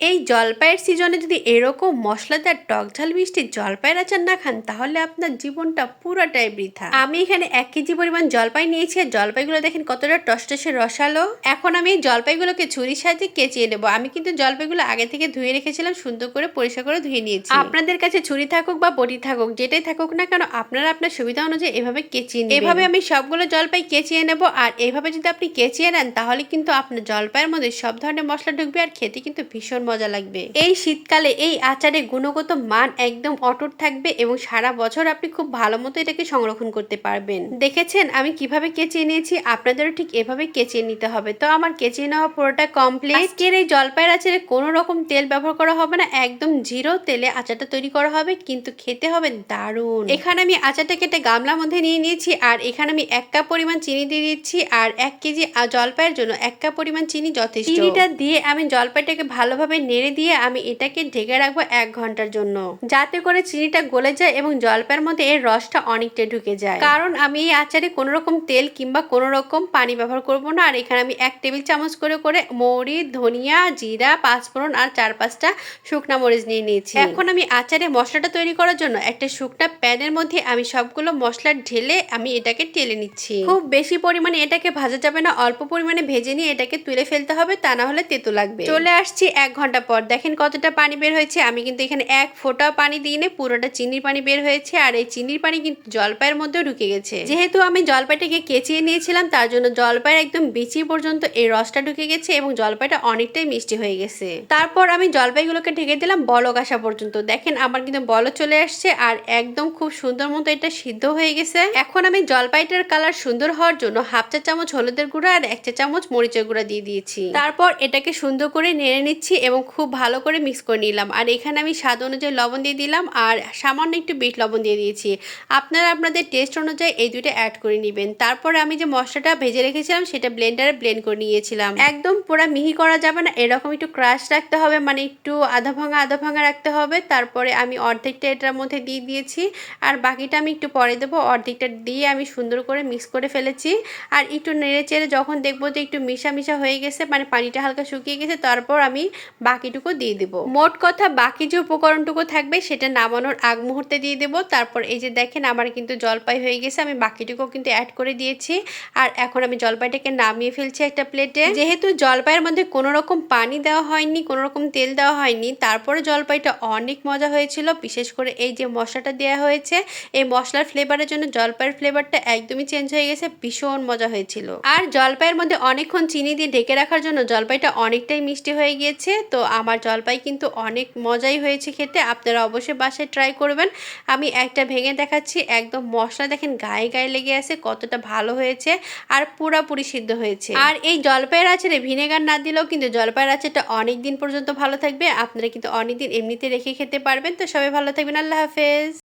এই জলপাইয়ের সিজনে যদি এরকম মশলাদার টক ঝাল মিষ্টি জলপাইয়ের আচার না খান, তাহলে আপনার জীবনটা পুরোটাই বৃথা। আমি এখানে এক কেজি পরিমাণ জলপাই নিয়েছি, আর জলপাইগুলো দেখেন কতটা টসটসে রসালো। এখন আমি এই জলপাইগুলোকে ছুরির সাহায্যে কেচিয়ে নেব। আমি কিন্তু জলপাইগুলো আগে থেকে ধুয়ে রেখেছিলাম, সুন্দর করে পরিষ্কার করে ধুয়ে নিয়েছি। আপনাদের কাছে ছুরি থাকুক বা বটি থাকুক, যেটাই থাকুক না কেন, আপনারা আপনার সুবিধা অনুযায়ী এভাবে কেচিয়ে এভাবে আমি সবগুলো জলপাই কেচিয়ে নেব, আর এভাবে যদি আপনি কেচিয়ে নেন, তাহলে কিন্তু আপনার জলপাইয়ের মধ্যে সব ধরনের মশলা ঢুকবে, আর খেতে কিন্তু ভীষণ মজা লাগবে। এই শীতকালে এই আচারে গুণগত মান একদম অটুট থাকবে এবং সারা বছর আপনি খুব ভালো মতো এটাকে সংরক্ষণ করতে পারবেন। দেখেছেন আমি কীভাবে কেচিয়ে নিয়েছি আপনাদেরও ঠিক এভাবে কেচিয়ে নিতে হবে। তো আমার কেচিয়ে নেওয়া পুরোটা কমপ্লিট আজকের এই জলপাইয়ের আচারে কোনো রকম তেল ব্যবহার করা হবে না। একদম জিরো তেলে আচারটা তৈরি করা হবে, কিন্তু খেতে হবে দারুণ। এখানে আমি আচারটা কেটে গামলার মধ্যে নিয়ে নিয়েছি আর এখানে আমি এক কাপ পরিমাণ চিনি দিয়ে দিচ্ছি আর এক কেজি জলপাইয়ের জন্য এক কাপ পরিমাণ চিনি যথেষ্ট। চিনিটা দিয়ে আমি জলপাইটাকে ভালোভাবে নেড়ে দিয়ে আমি এটাকে ঢেকে রাখব এক ঘণ্টার জন্য। যাতে করে চিনিটা গলে যায় এবং জলপাইয়ের মধ্যে এর রসটা অনেকটা ঢুকে যায়। কারণ আমি এই আচারে কোনো রকম তেল কিংবা কোনো রকম পানি ব্যবহার করব না। আর এখানে আমি এক টেবিল চামচ করে করে মৌরি, ধনিয়া, জিরা, পাঁচফোড়ন আর চার পাঁচটা শুকনা মরিচ নিয়ে নিয়েছি। এখন আমি আচারে মশলাটা তৈরি করার জন্য একটা শুকনা প্যানের মধ্যে আমি সবগুলো মশলা ঢেলে আমি এটাকে টেলে নিচ্ছি। খুব বেশি পরিমাণে এটাকে ভাজা যাবে না। অল্প পরিমাণে ভেজে নিয়ে এটাকে তুলে ফেলতে হবে, তা না হলে তেতো লাগবে। চলে আসছি এক ঘণ্টা পর। দেখেন কতটা পানি বের হয়েছে। আমি কিন্তু এখানে এক ফোঁটা পানি দিই নে পুরোটা চিনির পানি বের হয়েছে আর এই চিনির পানি কিন্তু জলপাইয়ের মধ্যেও ঢুকে গেছে। যেহেতু আমি জলপাইটাকে কেচিয়ে নিয়েছিলাম, তার জন্য জলপাইয়ের একদম বিচি পর্যন্ত এই রসটা ঢুকে গেছে এবং জলপাইটা অনেকটাই মিষ্টি হয়ে গেছে। তারপর আমি জলপাইগুলোকে ঢেকে দিলাম বলক আসা পর্যন্ত। দেখেন আমার কিন্তু বল চলে আসছে আর একদম খুব সুন্দর মতো এটা সিদ্ধ হয়ে গেছে। এখন আমি জলপাইটার কালার সুন্দর হওয়ার জন্য হাফ চা চামচ হলুদের গুঁড়া আর এক চা চামচ মরিচের গুঁড়া দিয়ে দিয়েছি। তারপর এটাকে সুন্দর করে নেড়ে নিচ্ছি এবং খুব ভালো করে মিক্স করে নিলাম। আর এখানে আমি স্বাদ অনুযায়ী লবণ দিয়ে দিলাম আর সামান্য একটু বিট লবণ দিয়ে দিয়েছি। আপনারা আপনাদের টেস্ট অনুযায়ী এই দুইটা অ্যাড করে নেবেন। তারপর আমি যে মশলাটা ভেজে রেখেছিলাম, সেটা ব্লেন্ডারে ব্লেন্ড করে নিয়েছিলাম। একদম পুরো মিহি করা যাবে না, এরকম একটু ক্রাশ রাখতে হবে মানে একটু আধা ভাঙা আধা ভাঙা রাখতে হবে। তারপরে আমি অর্ধেকটা এটার মধ্যে দিয়ে দিয়েছি। আর বাকিটা আমি একটু পরে দেবো, অর্ধেকটা দিয়ে আমি সুন্দর করে মিক্স করে ফেলেছি। আর একটু নেড়ে চেড়ে যখন দেখব যে একটু মিশা মিশা হয়ে গেছে মানে পানিটা হালকা শুকিয়ে গেছে, তারপর আমি বাকিটুকু দিয়ে দেবো। মোট কথা বাকি যে উপকরণটুকু থাকবে সেটা নামানোর আগ মুহূর্তে দিয়ে দেবো। তারপর এই যে দেখেন আমার কিন্তু জলপাই হয়ে গেছে, আমি বাকিটুকু কিন্তু অ্যাড করে দিয়েছি। আর এখন আমি জলপাইটাকে নামিয়ে ফেলছি একটা প্লেটে যেহেতু জলপাইয়ের মধ্যে কোনো রকম পানি দেওয়া হয়নি কোনো রকম তেল দেওয়া হয়নি, তারপরে জলপাইটা অনেক মজা হয়েছিল। বিশেষ করে এই যে মশলাটা দেওয়া হয়েছে, এই মশলার ফ্লেভারের জন্য জলপাইয়ের ফ্লেভারটা একদমই চেঞ্জ হয়ে গেছে, ভীষণ মজা হয়েছিল। আর জলপাইয়ের মধ্যে অনেকক্ষণ চিনি দিয়ে ঢেকে রাখার জন্য জলপাইটা অনেকটাই মিষ্টি হয়ে গিয়েছে তো আমার জলপাই কিন্তু অনেক মজাই হয়েছে খেতে। আপনারা অবশ্যই বাসায় ট্রাই করবেন। আমি একটা ভেঙে দেখাচ্ছি, একদম মশলা দেখেন গায়ে গায়ে লেগে আছে, কতটা ভালো হয়েছে আর পুরাপুরি সিদ্ধ হয়েছে। আর এই জলপাইয়ের আচারে ভিনেগার না দিলেও কিন্তু জলপাইয়ের আচারটা অনেক দিন পর্যন্ত ভালো থাকবে। আপনারা কিন্তু অনেকদিন এমনিতে রেখে খেতে পারবেন। তো সবাই ভালো থাকবেন, আল্লাহ হাফেজ।